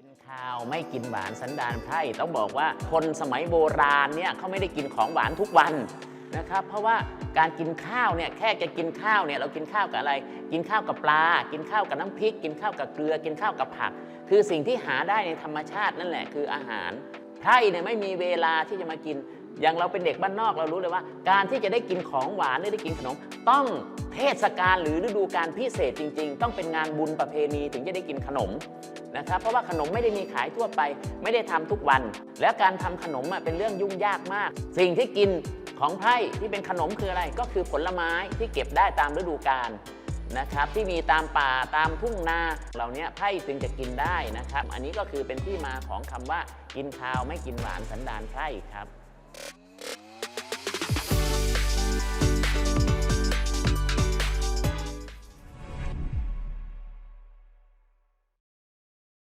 กินข้าวไม่กินหวานสันดานไพร่ต้องบอกว่าคนสมัยโบราณเนี่ยเขาไม่ได้กินของหวานทุกวันนะครับ เพราะว่าการกินข้าวเนี่ยแค่จะกินข้าวเนี่ยเรากินข้าวกับอะไร กินข้าวกับปลา กินข้าวกับน้ำพริก กินข้าวกับเกลือ กินข้าวกับผัก คือสิ่งที่หาได้ในธรรมชาตินั่นแหละคืออาหารไพร่เนี่ยไม่มีเวลาที่จะมากิน อย่างเราเป็นเด็กบ้านนอกเรารู้เลยว่า การที่จะได้กินของหวานหรือได้กินขนมต้องเทศกาลหรือฤดูกาลพิเศษจริง ๆ ต้องเป็นงานบุญประเพณีถึงจะได้กินขนม นะครับเพราะว่าขนมไม่ได้มีขายทั่วไป ไม่ได้ทำทุกวัน แล้วการทำขนมเป็นเรื่องยุ่งยากมาก สิ่งที่กินของไพร่ที่เป็นขนมคืออะไรก็คือผลไม้ที่เก็บได้ตามฤดูกาลนะครับที่มีตามป่าตามทุ่งนาเหล่านี้ไพร่จึงจะกินได้นะครับ อันนี้ก็คือเป็นที่มาของคำว่ากินข้าวไม่กินหวานสันดานไพร่ครับ